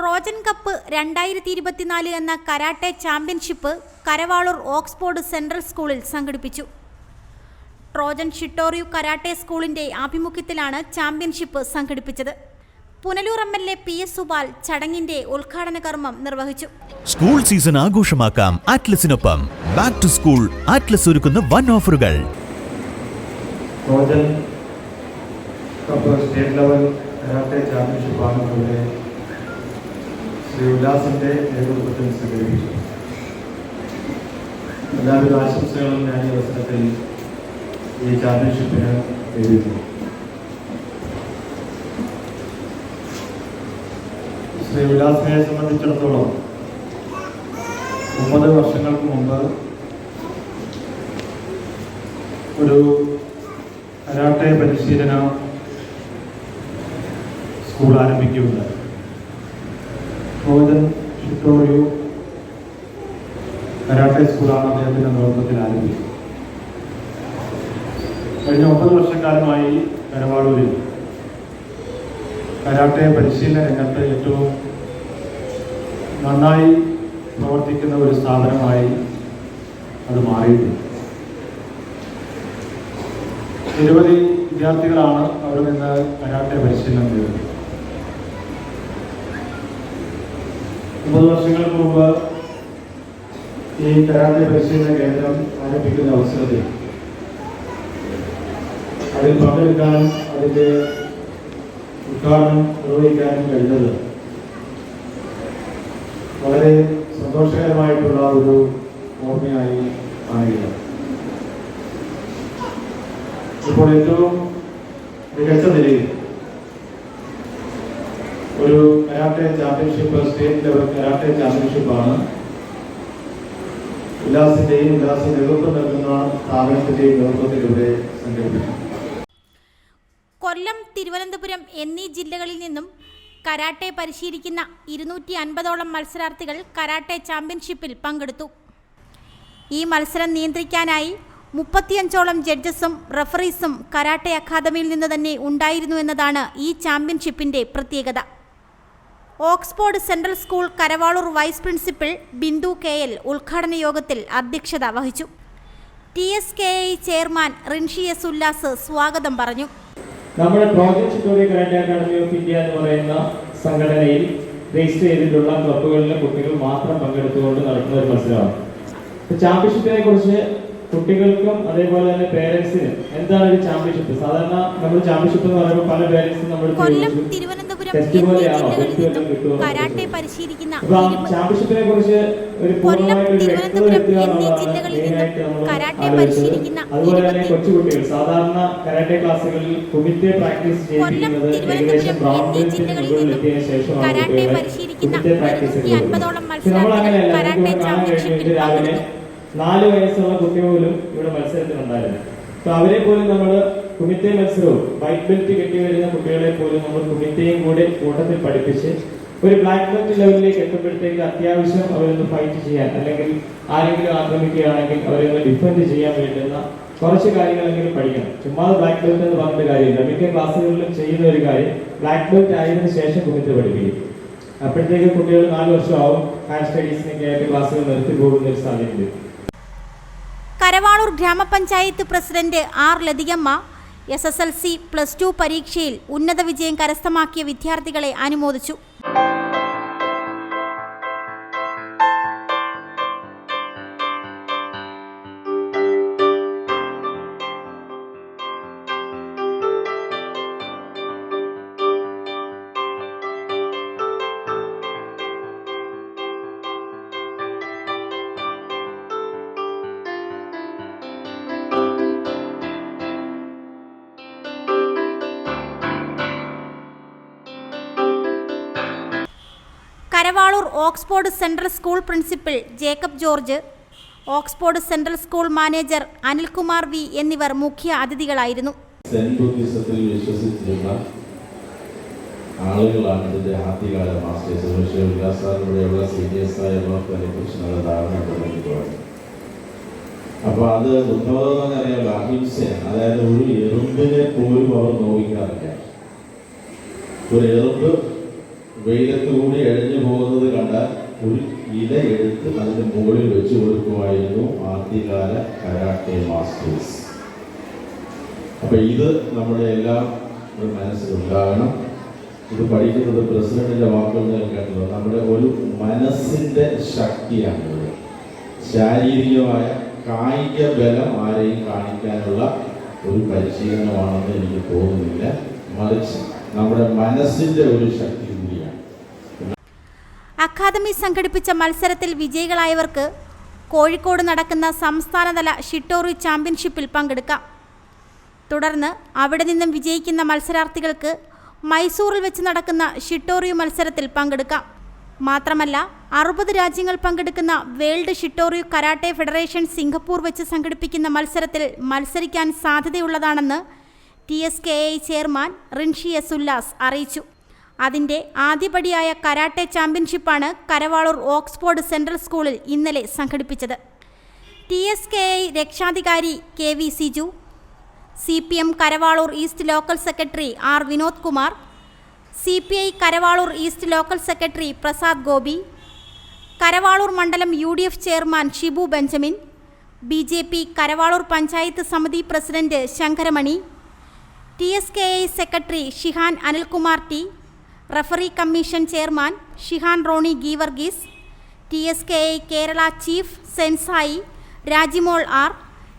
Trojan cup രണ്ടായിരത്തി ഇരുപത്തിനാല് എന്ന karate championship Karavaloor Oxford central സ്കൂളിൽ സംഘടിപ്പിച്ചു. ട്രോജൻ ഷിട്ടോറിയു കരാട്ടെ സ്കൂളിന്റെ ആഭിമുഖ്യത്തിലാണ് ചാമ്പ്യൻഷിപ്പ് സംഘടിപ്പിച്ചത്. Punalur M L A P S Supal ചടങ്ങിന്റെ ഉദ്ഘാടന കർമ്മം നിർവഹിച്ചു. സ്കൂൾ സീസൺ ആഘോഷമാക്കാം ആറ്റ്ലസിനൊപ്പം ബാക്ക് ടു സ്കൂൾ ആറ്റ്ലസ് ഒരുക്കുന്ന വൺ ഓഫറുകൾ. Trojan cup state level karate ചാമ്പ്യൻഷിപ്പാണ് ഇവിടെ ശ്രീ ഉല്ലാസിന്റെ നേതൃത്വത്തിൽ സ്വീകരിച്ചു. എല്ലാവിധ ആശംസകളും ഞാൻ ഈ അവസരത്തിൽ ഈ ചാമ്പ്യൻഷിപ്പിന് നേരിടുന്നു ശ്രീ ഉല്ലാസിനെ സംബന്ധിച്ചിടത്തോളം മുപ്പത് വർഷങ്ങൾക്ക് മുമ്പ് ഒരു കരാട്ടെ പരിശീലന സ്കൂൾ ആരംഭിക്കുകയുണ്ടായി. ട്രോജൻ ഷിറ്റോറിയോ കരാട്ടെ സ്കൂളാണ് അദ്ദേഹത്തിന്റെ നേതൃത്വത്തിൽ ആരംഭിച്ചത്. കഴിഞ്ഞ ഒമ്പത് വർഷക്കാലമായി കരവാളൂരിൽ കരാട്ടെ പരിശീലന രംഗത്ത് ഏറ്റവും നന്നായി പ്രവർത്തിക്കുന്ന ഒരു സ്ഥാപനമായി അത് മാറിയിട്ടുണ്ട്. നിരവധി വിദ്യാർത്ഥികളാണ് അവിടെ നിന്ന് കരാട്ടെ പരിശീലനം നേടുന്നത്. ഒമ്പത് വർഷങ്ങൾക്ക് മുമ്പ് ഈ കരാട്ടെ പരിശീലന കേന്ദ്രം ആരംഭിക്കുന്ന അവസരത്തിൽ അതിൽ പങ്കെടുക്കാനും അതിന്റെ ഉദ്ഘാടനം നിർവഹിക്കാനും കഴിഞ്ഞത് വളരെ സന്തോഷകരമായിട്ടുള്ള ഒരു ഓർമ്മയായി കാണുകയാണ് ഇപ്പോൾ ഏറ്റവും മികച്ച നിലയിൽ ഒരു karate championship state level karate ചാമ്പ്യൻഷിപ്പാണ്. ഉല്ലാസിന്റെയും ഉല്ലാസ് നേതൃത്വം നൽകുന്ന സ്ഥാപനത്തിന്റെയും നേതൃത്വത്തിലൂടെ സംഘടിപ്പിക്കും കൊല്ലം തിരുവനന്തപുരം എന്നീ ജില്ലകളിൽ നിന്നും കരാട്ടെ പരിശീലിക്കുന്ന ഇരുന്നൂറ്റി അൻപതോളം മത്സരാർത്ഥികൾ കരാട്ടെ ചാമ്പ്യൻഷിപ്പിൽ പങ്കെടുത്തു. ഈ മത്സരം നിയന്ത്രിക്കാനായി മുപ്പത്തിയഞ്ചോളം ജഡ്ജസും റഫറീസും കരാട്ടെ അക്കാദമിയിൽ നിന്ന് തന്നെ ഉണ്ടായിരുന്നു എന്നതാണ് ഈ ചാമ്പ്യൻഷിപ്പിന്റെ പ്രത്യേകത. Oxford central school Karavaloor vice principal Bindu K L ഉദ്ഘാടന യോഗത്തിൽ അധ്യക്ഷത വഹിച്ചു. T S K I chairman renshi S Ullas സ്വാഗതം പറഞ്ഞു. നമ്മുടെ project story grand academy of India എന്ന് പറയുന്ന സംഘടനയിൽ രജിസ്റ്റർ ചെയ്തിട്ടുള്ള ക്ലബ്ബുകളിലെ കുട്ടികൾ മാത്രം പങ്കെടുത്തുകൊണ്ട് നടക്കുന്ന ഒരു മത്സരമാണ്. ചാമ്പ്യൻഷിപ്പിനെ കുറിച്ച് കുട്ടികൾക്കും അതേപോലെ തന്നെ പേരൻസിനും എന്താണ് ഒരു ചാമ്പ്യൻഷിപ്പ് സാധാരണ നമ്മൾ ചാമ്പ്യൻഷിപ്പ് എന്ന് പറയുമ്പോൾ പല പേരൻസും നമ്മൾ കൊല്ലം തിരുവനന്തപുരം കരാട്ടെ പരിശീലിക്കുന്ന ചാമ്പ്യൻഷിപ്പിനെ കുറിച്ച് ഒരു പൂർണമായിട്ട് വ്യക്തത കരാട്ടെ പരിശീലിക്കുന്ന അതുപോലെ തന്നെ കൊച്ചു കൊച്ചുകുട്ടികൾ സാധാരണ കരാട്ടെ ക്ലാസ്സുകളിൽ കുമിത്തെ പ്രാക്ടീസ് ചെയ്തിരിക്കുന്നത് ഏകദേശം ബ്രൗൺ ബെൽറ്റിന് മുകളിൽ നിന്നും എത്തിയതിനു ശേഷമാണ് കുട്ടികളെ പ്രാക്ടീസ് നമ്മൾ കാണാൻ ചാമ്പ്യൻഷിപ്പിൽ രാവിലെ നാല് വയസ്സുള്ള കുട്ടി പോലും ഇവിടെ മത്സരത്തിനുണ്ടായിരുന്നു അപ്പൊ അവരെ പോലും നമ്മൾ കുമിത്തെ മത്സരവും വൈറ്റ് ബെൽറ്റ് കെട്ടി വരുന്ന കുട്ടികളെ പോലും നമ്മൾ കുമിത്തെയും കൂടെ കൂട്ടത്തിൽ പഠിപ്പിച്ച് ഒരു ബ്ലാക്ക് ബെൽറ്റ് ലെവലിലേക്ക് എത്തുമ്പോഴത്തേക്ക് അത്യാവശ്യം അവരൊന്ന് ഫൈറ്റ് ചെയ്യാൻ അല്ലെങ്കിൽ ആരെങ്കിലും ആക്രമിക്കുകയാണെങ്കിൽ അവരൊന്ന് ഡിഫെൻഡ് ചെയ്യാൻ വേണ്ടുന്ന കുറച്ച് കാര്യങ്ങളെങ്കിലും പഠിക്കണം. ചുമ്മാ ബ്ലാക്ക് ബെൽറ്റ് എന്ന് പറഞ്ഞ കാര്യമില്ല. മിക്ക ക്ലാസ്സുകളിലും ചെയ്യുന്ന ഒരു കാര്യം ബ്ലാക്ക് ബെൽറ്റ് ആയതിനു ശേഷം കുമിത്തെ പഠിപ്പിക്കും. അപ്പോഴത്തേക്ക് കുട്ടികൾ നാല് വർഷമാവും. ഹയർ സ്റ്റഡീസിനൊക്കെ ആയിട്ട് ക്ലാസ്സുകൾ നിർത്തി പോകുന്ന ഒരു സാഹചര്യം കരവാളൂർ ഗ്രാമപഞ്ചായത്ത് president R Lathikamma S S L C plus two പരീക്ഷയിൽ ഉന്നത വിജയം കരസ്ഥമാക്കിയ വിദ്യാർത്ഥികളെ അനുമോദിച്ചു. Karavaloor Oxford central school principal Jacob George Oxford central school manager Anilkumar V എന്നിവർ മുഖ്യ അതിഥികളായിരുന്നു. ആളുകളാണ് ഇതിന്റെ ആദ്യകാല മാസ്റ്റേഴ്സ്. പക്ഷേ ഉല്ലാസാറിലൂടെയുള്ള സീനിയേഴ്സായവർക്ക് അതിനെക്കുറിച്ച് നല്ല ധാരണ തുടങ്ങിയിട്ടുണ്ട് അപ്പോൾ അത് എന്ന് അറിയാമല്ലോ അഹിംസയാണ് അതായത് ഒരു എറുമ്പിനെ പോലും അവർ നോവിക്കാറില്ല. ഒരു എറുമ്പ് വെയിലത്ത് കൂടി എഴഞ്ഞു പോകുന്നത് കണ്ടാൽ ഒരു ഇല എടുത്ത് അതിന്റെ മുകളിൽ വെച്ച് കൊടുക്കുമായിരുന്നു ആദ്യകാല കരാട്ടെ മാസ്റ്റേഴ്സ്. അപ്പൊ ഇത് നമ്മുടെ എല്ലാം ഒരു മനസ്സിലുണ്ടാകണം. ഇത് പഠിക്കുന്നത് പ്രസിഡന്റിന്റെ വാക്കുകൾ ഞാൻ കേട്ടത് നമ്മുടെ ഒരു മനസ്സിന്റെ ശക്തിയാണ് ശാരീരികമായ കായിക ബലം ആരെയും കാണിക്കാനുള്ള ഒരു പരിശീലനമാണെന്ന് എനിക്ക് തോന്നുന്നില്ല. മറിച്ച് നമ്മുടെ മനസ്സിന്റെ ഒരു ശക്തി അക്കാദമി സംഘടിപ്പിച്ച മത്സരത്തിൽ വിജയികളായവർക്ക് കോഴിക്കോട് നടക്കുന്ന സംസ്ഥാനതല ഷിട്ടോറി ചാമ്പ്യൻഷിപ്പിൽ പങ്കെടുക്കാം. തുടർന്ന് അവിടെ നിന്നും വിജയിക്കുന്ന മത്സരാർത്ഥികൾക്ക് മൈസൂറിൽ വെച്ച് നടക്കുന്ന ഷിട്ടോറിയു മത്സരത്തിൽ പങ്കെടുക്കാം. മാത്രമല്ല അറുപത് രാജ്യങ്ങൾ പങ്കെടുക്കുന്ന world Shitoryu karate federation Singapore വെച്ച് സംഘടിപ്പിക്കുന്ന മത്സരത്തിൽ മത്സരിക്കാൻ സാധ്യതയുള്ളതാണെന്ന് T S K I chairman renshi S Ullas അറിയിച്ചു. അതിന്റെ ആദ്യപടിയായ കരാട്ടെ ചാമ്പ്യൻഷിപ്പാണ് കരവാളൂർ ഓക്സ്ഫോർഡ് സെൻട്രൽ സ്കൂളിൽ ഇന്നലെ സംഘടിപ്പിച്ചത്. ടി എസ് കെ ഐ രക്ഷാധികാരി K V Siju C P M Karavaloor east local secretary R Vinod Kumar C P I Karavaloor east local secretary Prasad Gopi Karavaloor മണ്ഡലം U D F chairman Shibu Benjamin B J P Karavaloor panchayat സമിതി president Shankaramani T S K I secretary shihan Anilkumar T referee commission chairman shihan Rony Geevarghese T S K I Kerala chief sensei Rajimol R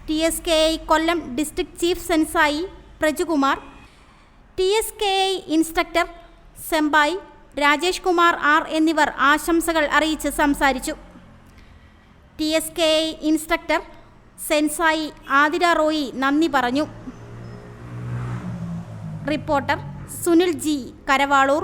T S K I Kollam district chief sensei Prajukumar T S K I instructor sempai Rajesh Kumar R എന്നിവർ ആശംസകൾ അറിയിച്ച് സംസാരിച്ചു. T S K I instructor sensei Athira Roy നന്ദി പറഞ്ഞു. Reporter Sunil G Karavaloor.